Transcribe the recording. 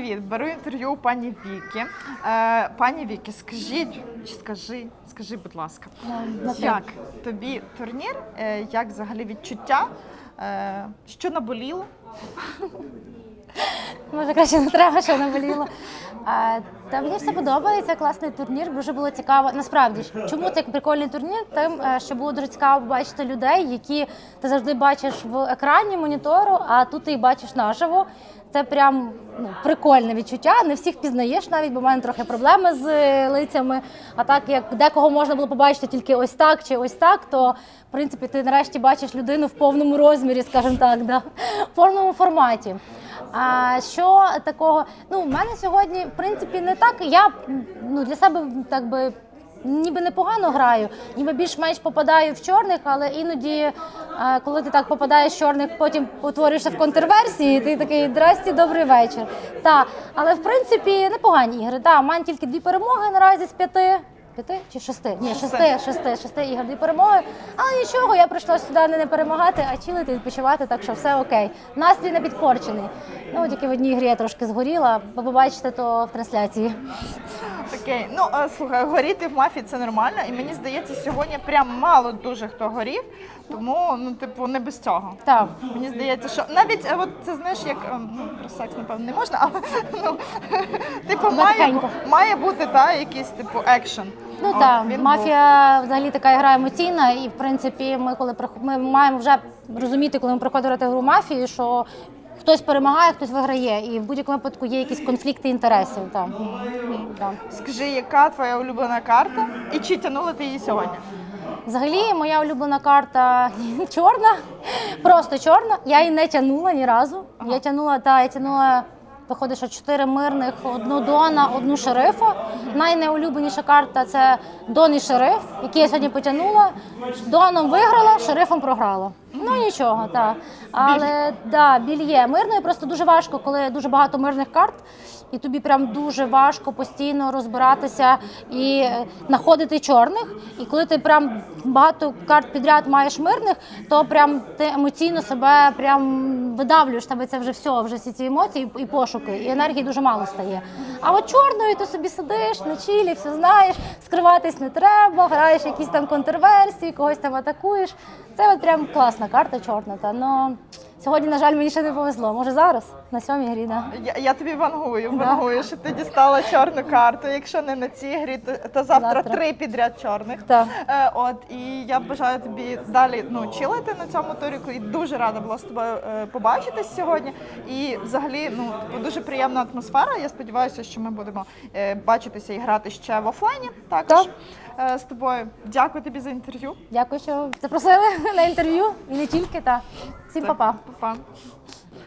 Привіт, беру інтерв'ю у пані Віки. Е, пані Віки, скажіть, чи скажи, скажи, будь ласка, як тобі турнір, е, як взагалі відчуття? Е, що наболіло? Може, краще не треба, що наболіло. А, та мені все подобається, класний турнір, дуже було цікаво. Насправді, чому це прикольний турнір? Тим, е, що було дуже цікаво побачити людей, які ти завжди бачиш в екрані монітору, а тут ти їх бачиш наживо. Це прям ну, прикольне відчуття. Не всіх пізнаєш навіть, бо в мене трохи проблеми з е, лицями. А так як декого можна було побачити тільки ось так чи ось так, то в принципі ти нарешті бачиш людину в повному розмірі, скажімо так, да, в повному форматі. А що такого? Ну, в мене сьогодні, в принципі, не так. Я ну, для себе так би. Ніби непогано граю, ніби більш-менш попадаю в чорних, але іноді, е, коли ти так попадаєш в чорних, потім утворюєшся в контрверсії, ти такий здрасті, добрий вечір. Та, але в принципі непогані ігри. Та, у мене тільки дві перемоги наразі з п'яти. П'яти чи шести? Ні, шести, шести, шести ігор дві перемоги. Але нічого, я прийшла сюди не, не перемагати, а чилити, відпочивати, так що все окей. Настрій не підпорчений. Ну, тільки в одній грі я трошки згоріла, бо побачите то в трансляції. Окей, ну е, слухай, горіти в мафії це нормально, і мені здається, сьогодні прям мало дуже хто горів, тому ну, типу, не без цього. Так. Мені здається, що навіть е, от це знаєш, як ем, ну про секс напевно не можна, але ну типу має, Легенько. має бути та якийсь типу екшен. Ну От, так, він був. мафія взагалі така гра емоційна, і в принципі, ми коли прих- ми маємо вже розуміти, коли ми приходимо грати гру мафії, що хтось перемагає, хтось виграє, і в будь-якому випадку є якісь конфлікти інтересів. Так. Да. Скажи, яка твоя улюблена карта, і чи тянула ти її сьогодні? Взагалі, моя улюблена карта чорна, просто чорна. Я її не тягнула ні разу. Я тягнула, та я тягнула. Виходить, що чотири мирних, одну Дона, одну шерифа. Найнеулюбленіша карта це Дон і шериф, який я сьогодні потягнула. Доном виграла, шерифом програла. Ну нічого, так. Але да, біль є. Мирною просто дуже важко, коли дуже багато мирних карт, і тобі прям дуже важко постійно розбиратися і е, знаходити чорних. І коли ти прям багато карт підряд маєш мирних, то прям ти емоційно себе прям видавлюєш. Тебе це вже все, вже всі ці емоції і пошуки, і енергії дуже мало стає. А от чорною ти собі сидиш на чилі, все знаєш, скриватись не треба, граєш якісь там контрверсії, когось там атакуєш. Це от прям класна карта чорна. Та ну сьогодні, на жаль, мені ще не повезло. Може зараз на сьомій грі, да. Я, я тобі вангую, вангую, що ти дістала чорну карту. Якщо не на цій грі, то, то завтра, Завтра. три підряд чорних. Так. Е, от і я бажаю тобі далі ну чилити на цьому туріку. І дуже рада була з тобою е, побачитись сьогодні. І взагалі, ну типу, дуже приємна атмосфера. Я сподіваюся, що ми будемо е, бачитися і грати ще в офлайні. Також е, з тобою. Дякую тобі за інтерв'ю. Дякую, що запросили на інтерв'ю і не тільки. Та Sim, papá. Papá.